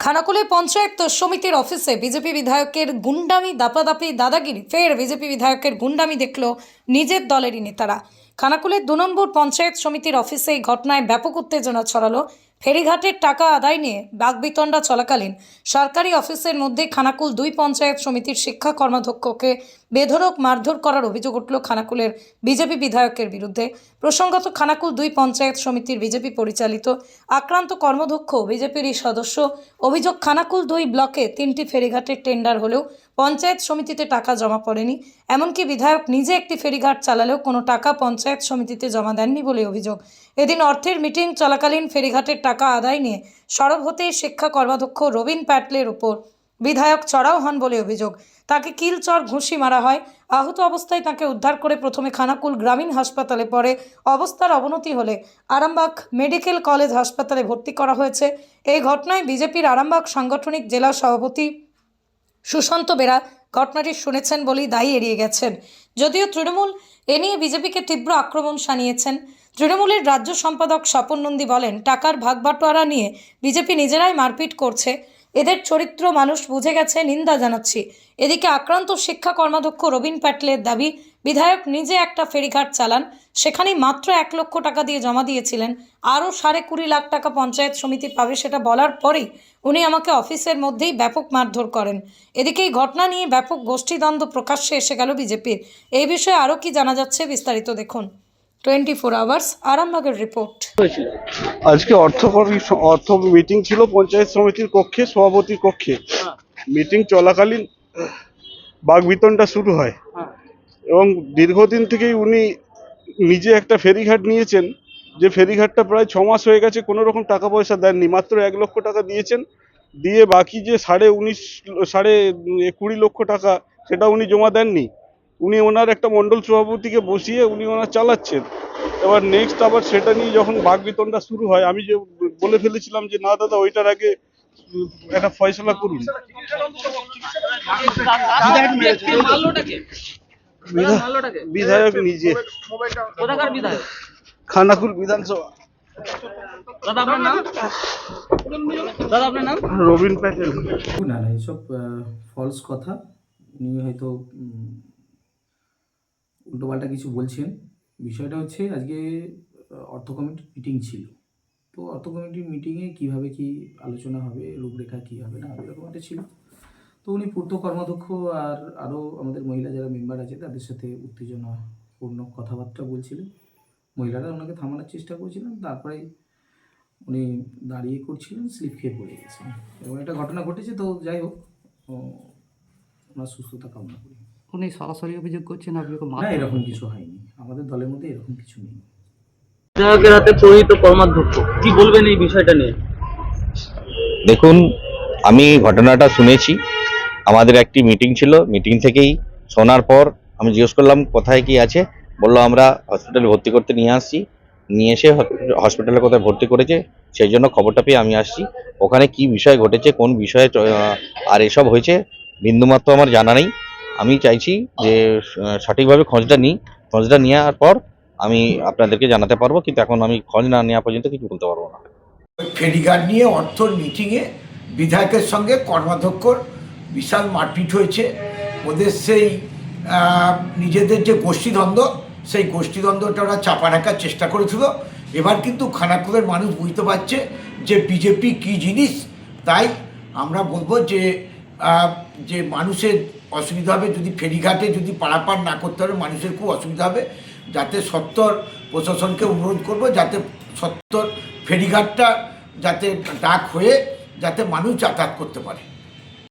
খানাকুলে পঞ্চায়েত সমিতির অফিসে বিজেপি বিধায়কের গুন্ডামি, দাপাদাপি, দাদাগিরি। ফের বিজেপি বিধায়কের গুন্ডামি দেখল নিজের দলেরই নেতারা। খানাকুলের দু নম্বর পঞ্চায়েত সমিতির অফিসে এই ঘটনায় ব্যাপক উত্তেজনা ছড়ালো। ফেরিঘাটের টাকা আদায় নিয়ে বাগবিতণ্ডা চলাকালীন সরকারি অফিসের মধ্যে খানাকুল দুই পঞ্চায়েত সমিতির শিক্ষা কর্মাধ্যক্ষকে বেধরক মারধর করার অভিযোগ উঠল খানাকুলের বিজেপি বিধায়কের বিরুদ্ধে। প্রসঙ্গত খানাকুল দুই পঞ্চায়েত সমিতির বিজেপি পরিচালিত আক্রান্ত কর্মদক্ষ বিজেপিরই সদস্য অভিযোগ খানাকুল দুই ব্লকে তিনটি ফেরিঘাটের টেন্ডার হলেও পঞ্চায়েত সমিতিতে টাকা জমা পড়েনি। এমনকি বিধায়ক নিজে একটি ফেরিঘাট চালালেও কোনো টাকা পঞ্চায়েত সমিতিতে জমা দেননি বলে অভিযোগ। এদিন অর্থের মিটিং চলাকালীন ফেরিঘাটের টাকা আদায় নিয়ে সরব হতেই শিক্ষা কর্মাধ্যক্ষ রবিন প্যাটলের উপর বিধায়ক চড়াও হন বলে অভিযোগ। তাকে কিলচর ঘুষি মারা হয়। আহত অবস্থায় তাকে উদ্ধার করে প্রথমে খানাকুল গ্রামীণ হাসপাতালে পরে অবস্থার অবনতি হলে আরামবাগ মেডিকেল কলেজ হাসপাতালে ভর্তি করা হয়েছে। এই ঘটনায় বিজেপির আরামবাগ সাংগঠনিক জেলা সভাপতি সুশান্ত বেরা ঘটনাটি শুনেছেন বলেই দায়ী এড়িয়ে গেছেন। যদিও তৃণমূল এ নিয়ে বিজেপিকে তীব্র আক্রমণ শানিয়েছেন তৃণমূলের রাজ্য সম্পাদক স্বপন নন্দী বলেন, টাকার ভাগ বাটোয়ারা নিয়ে বিজেপি নিজেরাই মারপিট করছে। এদের চরিত্র মানুষ বুঝে গেছে, নিন্দা জানাচ্ছি। এদিকে আক্রান্ত শিক্ষা কর্মাধ্যক্ষ রবিন প্যাটেলের দাবি, বিধায়ক নিজে একটা ফেরিঘাট চালান, সেখানেই মাত্র এক লক্ষ টাকা দিয়ে জমা দিয়েছিলেন। আরও সাড়ে কুড়ি লাখ টাকা পঞ্চায়েত সমিতি পাবে সেটা বলার পরেই উনি আমাকে অফিসের মধ্যেই ব্যাপক মারধর করেন। এদিকে এই ঘটনা নিয়ে ব্যাপক গোষ্ঠীদ্বন্দ্ব প্রকাশ্যে এসে গেল বিজেপির। এই বিষয়ে আরও কি জানা যাচ্ছে বিস্তারিত দেখুন। টোয়েন্টি ফোর আওয়ার্স আরামবাগের রিপোর্ট। আজকে অর্থ অর্থ মিটিং ছিল পঞ্চায়েত সমিতির কক্ষে সভাপতির কক্ষে। হ্যাঁ। মিটিং চলাকালীন বাগবিতনটা শুরু হয়। হ্যাঁ। এবং দীর্ঘদিন থেকেই উনি নিজে একটা ফেরিঘাট নিয়েছেন যে ফেরিঘাটটা প্রায় ছ মাস হয়ে গেছে কোনো রকম টাকা পয়সা দেননি মাত্র এক লক্ষ টাকা দিয়েছেন। দিয়ে বাকি যে সাড়ে উনিশ সাড়ে কুড়ি লক্ষ টাকা সেটা উনি জমা দেননি। উনি ওনার একটা মণ্ডল সভাপতিকে বসিয়ে উনি ওনার চালাচ্ছেন। এবার নেক্সট আবার সেটা নিয়ে যখন বাগবিতনটা শুরু হয় আমি যে বলে ফেলেছিলাম যে না দাদা ওইটার আগে একটা ফয়সলা করুন। বিধায়ক নিজে। খানাকুল বিধানসভা। দাদা আপনার নাম? দাদা আপনার নাম? রবিন প্যাটেল। না না এসব ফলস কথা। উনি হয়তো উল্টোপাল্টা কিছু বলছেন। বিষয়টা হচ্ছে আজকে অর্থ কমিটির মিটিং ছিল। তো অর্থ কমিটির মিটিংয়ে কীভাবে কি আলোচনা হবে, রূপরেখা কী হবে, না এরকম একটা ছিল। তো উনি পূর্ত কর্মাধ্যক্ষ আর আরও আমাদের মহিলা যারা মেম্বার আছে, তাদের সাথে উত্তেজনাপূর্ণ কথাবার্তা বলছিলেন। মহিলারা ওনাকে থামানোর চেষ্টা করছিলেন, তারপরে উনি দাঁড়িয়ে করছিলেন, স্লিপ খেয়ে পড়ে গেছেন। এবং একটা ঘটনা ঘটেছে, তো যাই হোক ওনার সুস্থতা কামনা করি। উনি সরাসরি অভিযোগ করছেন আপনাকে না এরকম কিছু হয়নি। আমাদের দলের মধ্যে এরকম কিছু নেই। বিধায়কের হাতে প্রহিত কর্মাধ্যক্ষ কি বলবেন এই বিষয়টা নিয়ে? দেখুন আমি ঘটনাটা শুনেছি। আমাদের একটি মিটিং ছিল মিটিং থেকেই শোনার পর আমি জিজ্ঞেস করলাম কোথায় কি আছে? বলল আমরা হসপিটালে ভর্তি করতে নিয়ে আসছি। নিয়ে এসে হসপিটালে কোথায় ভর্তি করেছে সেই জন্য খবরটা পেয়ে আমি আসছি। ওখানে কি বিষয় ঘটেছে কোন বিষয়ে আর এসব হয়েছে বিন্দুমাত্র আমার জানা নেই। আমি চাইছি যে সঠিকভাবে খোঁজটা নিই। খোঁজটা নেওয়ার পর আমি আপনাদেরকে জানাতে পারব, কিন্তু এখন আমি খোঁজ না নেওয়া পর্যন্ত কিছু বলতে পারব না। ফেরিঘাট নিয়ে অর্থর মিটিংয়ে বিধায়কের সঙ্গে কর্মাধ্যক্ষর বিশাল মারপিট হয়েছে। ওদের সেই নিজেদের যে গোষ্ঠীদ্বন্দ্ব, সেই গোষ্ঠীদ্বন্দ্বটা ওরা চাপা রাখার চেষ্টা করেছিল। এবার কিন্তু খানাকুলের মানুষ বুঝতে পারছে যে বিজেপি কী জিনিস, তাই আমরা বলব যে যে মানুষের অসুবিধা হবে, যদি ফেরিঘাটে যদি পারাপার না করতে হবে মানুষের খুব অসুবিধা হবে। যাতে সত্তর প্রশাসনকে অনুরোধ করব, যাতে সত্তর ফেরিঘাটটা যাতে ডাক হয়ে, যাতে মানুষ যাতায়াত করতে পারে।